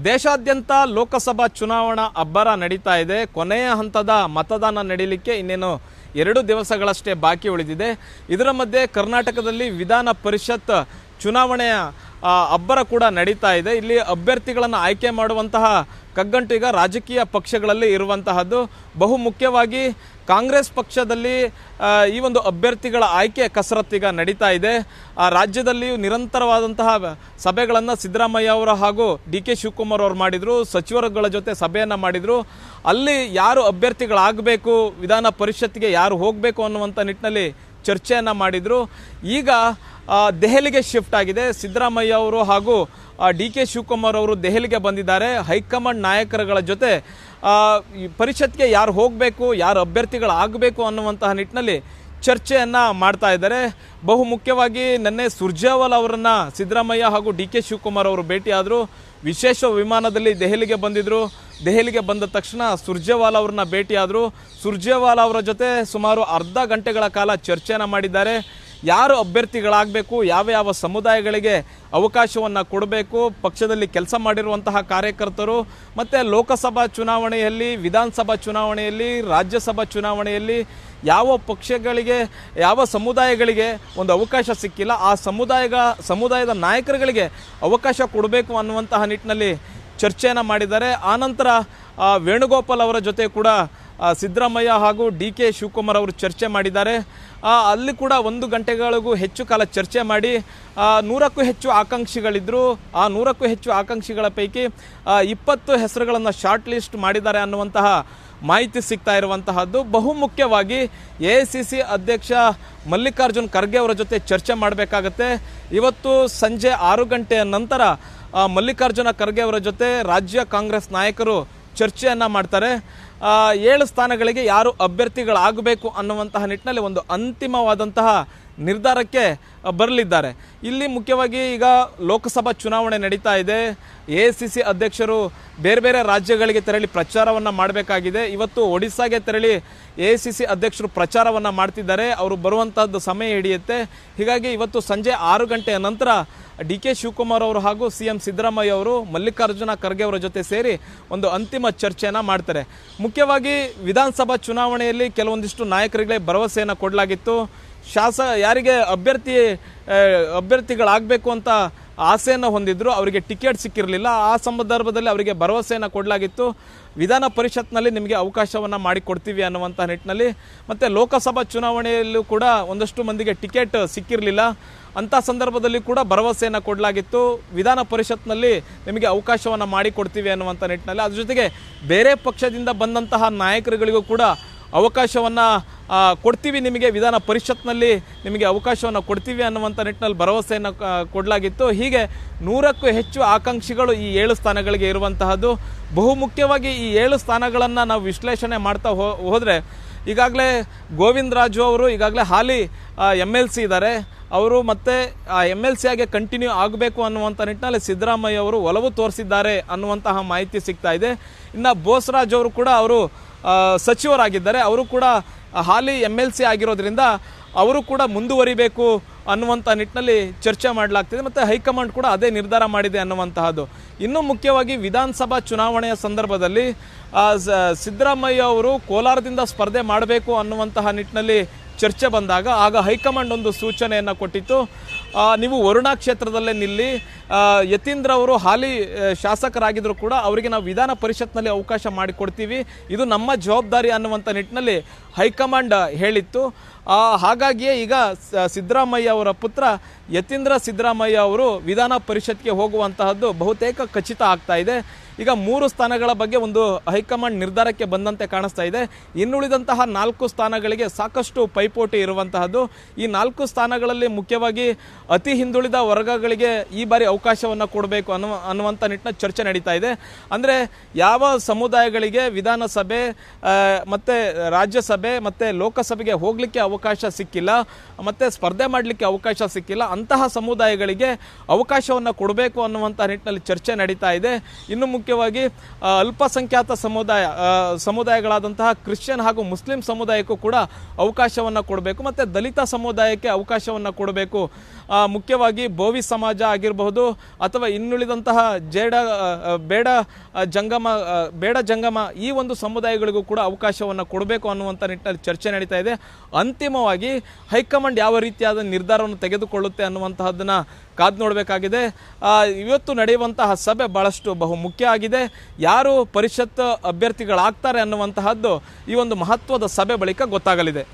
ದೇಶಾದ್ಯಂತ ಲೋಕಸಭಾ ಚುನಾವಣಾ ಅಬ್ಬರ ನಡೀತಾ ಇದೆ. ಕೊನೆಯ ಹಂತದ ಮತದಾನ ನಡೀಲಿಕ್ಕೆ ಇನ್ನೇನು ಎರಡು ದಿವಸಗಳಷ್ಟೇ ಬಾಕಿ ಉಳಿದಿದೆ. ಇದರ ಮಧ್ಯೆ ಕರ್ನಾಟಕದಲ್ಲಿ ವಿಧಾನ ಪರಿಷತ್ ಚುನಾವಣೆಯ ಅಬ್ಬರ ಕೂಡ ನಡೀತಾ ಇದೆ. ಇಲ್ಲಿ ಅಭ್ಯರ್ಥಿಗಳನ್ನು ಆಯ್ಕೆ ಮಾಡುವಂತಹ ಕಗ್ಗಂಟು ಈಗ ರಾಜಕೀಯ ಪಕ್ಷಗಳಲ್ಲಿ ಇರುವಂತಹದ್ದು. ಬಹು ಮುಖ್ಯವಾಗಿ ಕಾಂಗ್ರೆಸ್ ಪಕ್ಷದಲ್ಲಿ ಈ ಒಂದು ಅಭ್ಯರ್ಥಿಗಳ ಆಯ್ಕೆ ಕಸರತ್ತೀಗ ನಡೀತಾ ಇದೆ. ಆ, ರಾಜ್ಯದಲ್ಲಿಯೂ ನಿರಂತರವಾದಂತಹ ಸಭೆಗಳನ್ನು ಸಿದ್ದರಾಮಯ್ಯ ಅವರ ಹಾಗೂ ಡಿ ಕೆ ಶಿವಕುಮಾರ್ ಅವರು ಮಾಡಿದರು, ಸಚಿವರುಗಳ ಜೊತೆ ಸಭೆಯನ್ನು ಮಾಡಿದರು. ಅಲ್ಲಿ ಯಾರು ಅಭ್ಯರ್ಥಿಗಳಾಗಬೇಕು, ವಿಧಾನ ಪರಿಷತ್ತಿಗೆ ಯಾರು ಹೋಗಬೇಕು ಅನ್ನುವಂಥ ನಿಟ್ಟಿನಲ್ಲಿ ಚರ್ಚೆಯನ್ನು ಮಾಡಿದರು. ಈಗ ದೆಹಲಿಗೆ ಶಿಫ್ಟ್ ಆಗಿದೆ. ಸಿದ್ದರಾಮಯ್ಯ ಅವರು ಹಾಗೂ ಡಿ ಕೆ ಶಿವಕುಮಾರ್ ಅವರು ದೆಹಲಿಗೆ ಬಂದಿದ್ದಾರೆ. ಹೈಕಮಾಂಡ್ ನಾಯಕರುಗಳ ಜೊತೆ ಪರಿಷತ್ಗೆ ಯಾರು ಹೋಗಬೇಕು, ಯಾರು ಅಭ್ಯರ್ಥಿಗಳಾಗಬೇಕು ಅನ್ನುವಂತಹ ನಿಟ್ಟಿನಲ್ಲಿ ಚರ್ಚೆಯನ್ನು ಮಾಡ್ತಾ ಇದ್ದಾರೆ. ಬಹು ಮುಖ್ಯವಾಗಿ ನಿನ್ನೆ ಸುರ್ಜೇವಾಲ್ ಅವರನ್ನು ಸಿದ್ದರಾಮಯ್ಯ ಹಾಗೂ ಡಿ ಕೆ ಶಿವಕುಮಾರ್ ಅವರು ಭೇಟಿಯಾದರು. ವಿಶೇಷ ವಿಮಾನದಲ್ಲಿ ದೆಹಲಿಗೆ ಬಂದಿದ್ದರು ದೆಹಲಿಗೆ ಬಂದ ತಕ್ಷಣ ಸುರ್ಜೇವಾಲಾ ಅವ್ರನ್ನ ಭೇಟಿಯಾದರು. ಸುರ್ಜೇವಾಲಾ ಅವರ ಜೊತೆ ಸುಮಾರು ಅರ್ಧ ಗಂಟೆಗಳ ಕಾಲ ಚರ್ಚೆನ ಮಾಡಿದ್ದಾರೆ. ಯಾರು ಅಭ್ಯರ್ಥಿಗಳಾಗಬೇಕು, ಯಾವ ಯಾವ ಸಮುದಾಯಗಳಿಗೆ ಅವಕಾಶವನ್ನು ಕೊಡಬೇಕು, ಪಕ್ಷದಲ್ಲಿ ಕೆಲಸ ಮಾಡಿರುವಂತಹ ಕಾರ್ಯಕರ್ತರು, ಮತ್ತು ಲೋಕಸಭಾ ಚುನಾವಣೆಯಲ್ಲಿ, ವಿಧಾನಸಭಾ ಚುನಾವಣೆಯಲ್ಲಿ, ರಾಜ್ಯಸಭಾ ಚುನಾವಣೆಯಲ್ಲಿ ಯಾವ ಪಕ್ಷಗಳಿಗೆ, ಯಾವ ಸಮುದಾಯಗಳಿಗೆ ಒಂದು ಅವಕಾಶ ಸಿಕ್ಕಿಲ್ಲ, ಆ ಸಮುದಾಯಗ, ಸಮುದಾಯದ ನಾಯಕರುಗಳಿಗೆ ಅವಕಾಶ ಕೊಡಬೇಕು ಅನ್ನುವಂತಹ ನಿಟ್ಟಿನಲ್ಲಿ ಚರ್ಚೆಯನ್ನು ಮಾಡಿದ್ದಾರೆ. ಆನಂತರ ವೇಣುಗೋಪಾಲ್ ಅವರ ಜೊತೆ ಕೂಡ ಸಿದ್ದರಾಮಯ್ಯ ಹಾಗೂ ಡಿ ಕೆ ಶಿವಕುಮಾರ್ ಅವರು ಚರ್ಚೆ ಮಾಡಿದ್ದಾರೆ. ಅಲ್ಲಿ ಕೂಡ ಒಂದು ಗಂಟೆಗಳಿಗೂ ಹೆಚ್ಚು ಕಾಲ ಚರ್ಚೆ ಮಾಡಿ ನೂರಕ್ಕೂ ಹೆಚ್ಚು ಆಕಾಂಕ್ಷಿಗಳಿದ್ದರು ಆ ನೂರಕ್ಕೂ ಹೆಚ್ಚು ಆಕಾಂಕ್ಷಿಗಳ ಪೈಕಿ ಇಪ್ಪತ್ತು ಹೆಸರುಗಳನ್ನು ಶಾರ್ಟ್ ಲಿಸ್ಟ್ ಮಾಡಿದ್ದಾರೆ ಅನ್ನುವಂತಹ ಮಾಹಿತಿ ಸಿಗ್ತಾ ಇರುವಂತಹದ್ದು. ಬಹು ಮುಖ್ಯವಾಗಿ ಎ ಸಿ ಸಿ ಅಧ್ಯಕ್ಷ ಮಲ್ಲಿಕಾರ್ಜುನ್ ಖರ್ಗೆ ಅವರ ಜೊತೆ ಚರ್ಚೆ ಮಾಡಬೇಕಾಗತ್ತೆ. ಇವತ್ತು ಸಂಜೆ ಆರು ಗಂಟೆಯ ನಂತರ ಮಲ್ಲಿಕಾರ್ಜುನ ಖರ್ಗೆ ಅವರ ಜೊತೆ ರಾಜ್ಯ ಕಾಂಗ್ರೆಸ್ ನಾಯಕರು ಚರ್ಚೆಯನ್ನು ಮಾಡ್ತಾರೆ. ಏಳು ಸ್ಥಾನಗಳಿಗೆ ಯಾರು ಅಭ್ಯರ್ಥಿಗಳಾಗಬೇಕು ಅನ್ನುವಂತಹ ನಿಟ್ಟಿನಲ್ಲಿ ಒಂದು ಅಂತಿಮವಾದಂತಹ ನಿರ್ಧಾರಕ್ಕೆ ಬರಲಿದ್ದಾರೆ. ಇಲ್ಲಿ ಮುಖ್ಯವಾಗಿ ಈಗ ಲೋಕಸಭಾ ಚುನಾವಣೆ ನಡೀತಾ ಇದೆ. ಎ ಸಿ ಅಧ್ಯಕ್ಷರು ಬೇರೆ ಬೇರೆ ರಾಜ್ಯಗಳಿಗೆ ತೆರಳಿ ಪ್ರಚಾರವನ್ನು ಮಾಡಬೇಕಾಗಿದೆ. ಇವತ್ತು ಒಡಿಸ್ಸಾಗೆ ತೆರಳಿ ಎ ಸಿ ಸಿ ಅಧ್ಯಕ್ಷರು ಪ್ರಚಾರವನ್ನು ಮಾಡ್ತಿದ್ದಾರೆ. ಅವರು ಬರುವಂತಹದ್ದು ಸಮಯ ಹಿಡಿಯುತ್ತೆ. ಹೀಗಾಗಿ ಇವತ್ತು ಸಂಜೆ ಆರು ಗಂಟೆಯ ನಂತರ ಡಿ ಕೆ ಶಿವಕುಮಾರ್ ಅವರು ಹಾಗೂ ಸಿ ಎಂ ಸಿದ್ದರಾಮಯ್ಯ ಅವರು ಮಲ್ಲಿಕಾರ್ಜುನ ಖರ್ಗೆ ಅವರ ಜೊತೆ ಸೇರಿ ಒಂದು ಅಂತಿಮ ಚರ್ಚೆಯನ್ನು ಮಾಡ್ತಾರೆ. ಮುಖ್ಯವಾಗಿ ವಿಧಾನಸಭಾ ಚುನಾವಣೆಯಲ್ಲಿ ಕೆಲವೊಂದಿಷ್ಟು ನಾಯಕರಿಗೆ ಭರವಸೆಯನ್ನು ಕೊಡಲಾಗಿತ್ತು. ಶಾಸ ಯಾರಿಗೆ ಅಭ್ಯರ್ಥಿ ಅಭ್ಯರ್ಥಿಗಳಾಗಬೇಕು ಅಂತ ಆಸೆಯನ್ನು ಹೊಂದಿದ್ರು, ಅವರಿಗೆ ಟಿಕೆಟ್ ಸಿಕ್ಕಿರಲಿಲ್ಲ. ಆ ಸಂದರ್ಭದಲ್ಲಿ ಅವರಿಗೆ ಭರವಸೆಯನ್ನು ಕೊಡಲಾಗಿತ್ತು. ವಿಧಾನ ಪರಿಷತ್ನಲ್ಲಿ ನಿಮಗೆ ಅವಕಾಶವನ್ನು ಮಾಡಿಕೊಡ್ತೀವಿ ಅನ್ನುವಂಥ ನಿಟ್ಟಿನಲ್ಲಿ. ಮತ್ತು ಲೋಕಸಭಾ ಚುನಾವಣೆಯಲ್ಲೂ ಕೂಡ ಒಂದಷ್ಟು ಮಂದಿಗೆ ಟಿಕೆಟ್ ಸಿಕ್ಕಿರಲಿಲ್ಲ. ಅಂಥ ಸಂದರ್ಭದಲ್ಲಿ ಕೂಡ ಭರವಸೆಯನ್ನು ಕೊಡಲಾಗಿತ್ತು. ವಿಧಾನ ಪರಿಷತ್ನಲ್ಲಿ ನಿಮಗೆ ಅವಕಾಶವನ್ನು ಮಾಡಿಕೊಡ್ತೀವಿ ಅನ್ನುವಂಥ ನಿಟ್ಟಿನಲ್ಲಿ. ಅದ್ರ ಜೊತೆಗೆ ಬೇರೆ ಪಕ್ಷದಿಂದ ಬಂದಂತಹ ನಾಯಕರುಗಳಿಗೂ ಕೂಡ ಅವಕಾಶವನ್ನು ಕೊಡ್ತೀವಿ ನಿಮಗೆ ವಿಧಾನ ಪರಿಷತ್ನಲ್ಲಿ ನಿಮಗೆ ಅವಕಾಶವನ್ನು ಕೊಡ್ತೀವಿ ಅನ್ನುವಂಥ ನಿಟ್ಟಿನಲ್ಲಿ ಭರವಸೆಯನ್ನು ಕೊಡಲಾಗಿತ್ತು. ಹೀಗೆ ನೂರಕ್ಕೂ ಹೆಚ್ಚು ಆಕಾಂಕ್ಷಿಗಳು ಈ ಏಳು ಸ್ಥಾನಗಳಿಗೆ ಇರುವಂತಹದ್ದು. ಬಹುಮುಖ್ಯವಾಗಿ ಈ ಏಳು ಸ್ಥಾನಗಳನ್ನು ನಾವು ವಿಶ್ಲೇಷಣೆ ಮಾಡ್ತಾ ಹೋ, ಹೋದರೆ ಈಗಾಗಲೇ ಗೋವಿಂದ ರಾಜು ಅವರು, ಈಗಾಗಲೇ ಹಾಲಿ ಎಂ ಎಲ್ ಸಿ ಇದ್ದಾರೆ. ಅವರು ಮತ್ತೆ, ಆ ಎಂ ಎಲ್ ಸಿ ಆಗಿ ಕಂಟಿನ್ಯೂ ಆಗಬೇಕು ಅನ್ನುವಂಥ ನಿಟ್ಟಿನಲ್ಲಿ ಸಿದ್ದರಾಮಯ್ಯ ಅವರು ಒಲವು ತೋರಿಸಿದ್ದಾರೆ ಅನ್ನುವಂತಹ ಮಾಹಿತಿ ಸಿಗ್ತಾ ಇದೆ. ಇನ್ನು ಬೋಸರಾಜ್ ಅವರು ಕೂಡ ಅವರು ಸಚಿವರಾಗಿದ್ದಾರೆ. ಅವರು ಕೂಡ ಹಾಲಿ ಎಂ ಎಲ್ ಸಿ ಆಗಿರೋದ್ರಿಂದ ಅವರು ಕೂಡ ಮುಂದುವರಿಬೇಕು ಅನ್ನುವಂಥ ನಿಟ್ಟಿನಲ್ಲಿ ಚರ್ಚೆ ಮಾಡಲಾಗ್ತಿದೆ ಮತ್ತು ಹೈಕಮಾಂಡ್ ಕೂಡ ಅದೇ ನಿರ್ಧಾರ ಮಾಡಿದೆ ಅನ್ನುವಂತಹದ್ದು. ಇನ್ನೂ ಮುಖ್ಯವಾಗಿ ವಿಧಾನಸಭಾ ಚುನಾವಣೆಯ ಸಂದರ್ಭದಲ್ಲಿ ಸಿದ್ದರಾಮಯ್ಯ ಅವರು ಕೋಲಾರದಿಂದ ಸ್ಪರ್ಧೆ ಮಾಡಬೇಕು ಅನ್ನುವಂತಹ ನಿಟ್ಟಿನಲ್ಲಿ ಚರ್ಚೆ ಬಂದಾಗ ಆಗ ಹೈಕಮಾಂಡ್ ಒಂದು ಸೂಚನೆಯನ್ನು ಕೊಟ್ಟಿತ್ತು. ನೀವು ವರುಣಾ ಕ್ಷೇತ್ರದಲ್ಲೇ ನಿಲ್ಲಿ ಯತೀಂದ್ರ ಅವರು ಹಾಲಿ ಶಾಸಕರಾಗಿದ್ದರೂ ಕೂಡ ಅವರಿಗೆ ನಾವು ವಿಧಾನ ಪರಿಷತ್ನಲ್ಲಿ ಅವಕಾಶ ಮಾಡಿಕೊಡ್ತೀವಿ. ಇದು ನಮ್ಮ ಜವಾಬ್ದಾರಿ ಅನ್ನುವಂಥ ನಿಟ್ಟಿನಲ್ಲಿ ಹೈಕಮಾಂಡ್ ಹೇಳಿತ್ತು. ಹಾಗಾಗಿಯೇ ಈಗ ಸಿದ್ದರಾಮಯ್ಯ ಅವರ ಪುತ್ರ ಯತೀಂದ್ರ ಸಿದ್ದರಾಮಯ್ಯ ಅವರು ವಿಧಾನ ಪರಿಷತ್ಗೆ ಹೋಗುವಂತಹದ್ದು ಬಹುತೇಕ ಖಚಿತ ಆಗ್ತಾ ಇದೆ. ಈಗ ಮೂರು ಸ್ಥಾನಗಳ ಬಗ್ಗೆ ಒಂದು ಹೈಕಮಾಂಡ್ ನಿರ್ಧಾರಕ್ಕೆ ಬಂದಂತೆ ಕಾಣಿಸ್ತಾ ಇದೆ. ಇನ್ನುಳಿದಂತಹ ನಾಲ್ಕು ಸ್ಥಾನಗಳಿಗೆ ಸಾಕಷ್ಟು ಪೈಪೋಟಿ ಇರುವಂತಹದ್ದು. ಈ ನಾಲ್ಕು ಸ್ಥಾನಗಳಲ್ಲಿ ಮುಖ್ಯವಾಗಿ ಅತಿ ಹಿಂದುಳಿದ ವರ್ಗಗಳಿಗೆ ಈ ಬಾರಿ ಅವಕಾಶವನ್ನು ಕೊಡಬೇಕು ಅನ್ನುವ ಅನ್ನುವಂಥ ನಿಟ್ಟಿನ ಚರ್ಚೆ ನಡೀತಾ ಇದೆ. ಅಂದರೆ ಯಾವ ಸಮುದಾಯಗಳಿಗೆ ವಿಧಾನಸಭೆ ಮತ್ತು ರಾಜ್ಯಸಭೆ, ಮತ್ತು ಲೋಕಸಭೆಗೆ ಹೋಗಲಿಕ್ಕೆ ಅವಕಾಶ ಸಿಕ್ಕಿಲ್ಲ, ಮತ್ತು ಸ್ಪರ್ಧೆ ಮಾಡಲಿಕ್ಕೆ ಅವಕಾಶ ಸಿಕ್ಕಿಲ್ಲ, ಅಂತಹ ಸಮುದಾಯಗಳಿಗೆ ಅವಕಾಶವನ್ನು ಕೊಡಬೇಕು ಅನ್ನುವಂಥ ನಿಟ್ಟಿನಲ್ಲಿ ಚರ್ಚೆ ನಡೀತಾ ಇದೆ. ಇನ್ನು ಮುಖ್ಯವಾಗಿ ಅಲ್ಪಸಂಖ್ಯಾತ ಸಮುದಾಯ ಸಮುದಾಯಗಳಾದಂತಹ ಕ್ರಿಶ್ಚಿಯನ್ ಹಾಗೂ ಮುಸ್ಲಿಂ ಸಮುದಾಯಕ್ಕೂ ಕೂಡ ಅವಕಾಶವನ್ನು ಕೊಡಬೇಕು ಮತ್ತು ದಲಿತ ಸಮುದಾಯಕ್ಕೆ ಅವಕಾಶವನ್ನು ಕೊಡಬೇಕು. ಮುಖ್ಯವಾಗಿ ಬೋವಿ ಸಮಾಜ ಆಗಿರಬಹುದು ಅಥವಾ ಇನ್ನುಳಿದಂತಹ ಜೇಡ ಬೇಡ ಜಂಗಮ ಬೇಡ ಜಂಗಮ ಈ ಒಂದು ಸಮುದಾಯಗಳಿಗೂ ಕೂಡ ಅವಕಾಶವನ್ನು ಕೊಡಬೇಕು ಅನ್ನುವಂಥ ನಿಟ್ಟಿನಲ್ಲಿ ಚರ್ಚೆ ನಡೀತಾ ಇದೆ. ಅಂತಿಮವಾಗಿ ಹೈಕಮಾಂಡ್ ಯಾವ ರೀತಿಯಾದ ನಿರ್ಧಾರವನ್ನು ತೆಗೆದುಕೊಳ್ಳುತ್ತೆ ಅನ್ನುವಂತಹದ್ದನ್ನ ಕಾದು ನೋಡಬೇಕಾಗಿದೆ. ಇವತ್ತು ನಡೆಯುವಂತಹ ಸಭೆ ಬಹಳಷ್ಟು ಬಹು ಮುಖ್ಯ ಆಗಿದೆ. ಯಾರು ಪರಿಷತ್ ಅಭ್ಯರ್ಥಿಗಳಾಗ್ತಾರೆ ಅನ್ನುವಂತಹದ್ದು ಈ ಒಂದು ಮಹತ್ವದ ಸಭೆ ಬಳಿಕ ಗೊತ್ತಾಗಲಿದೆ.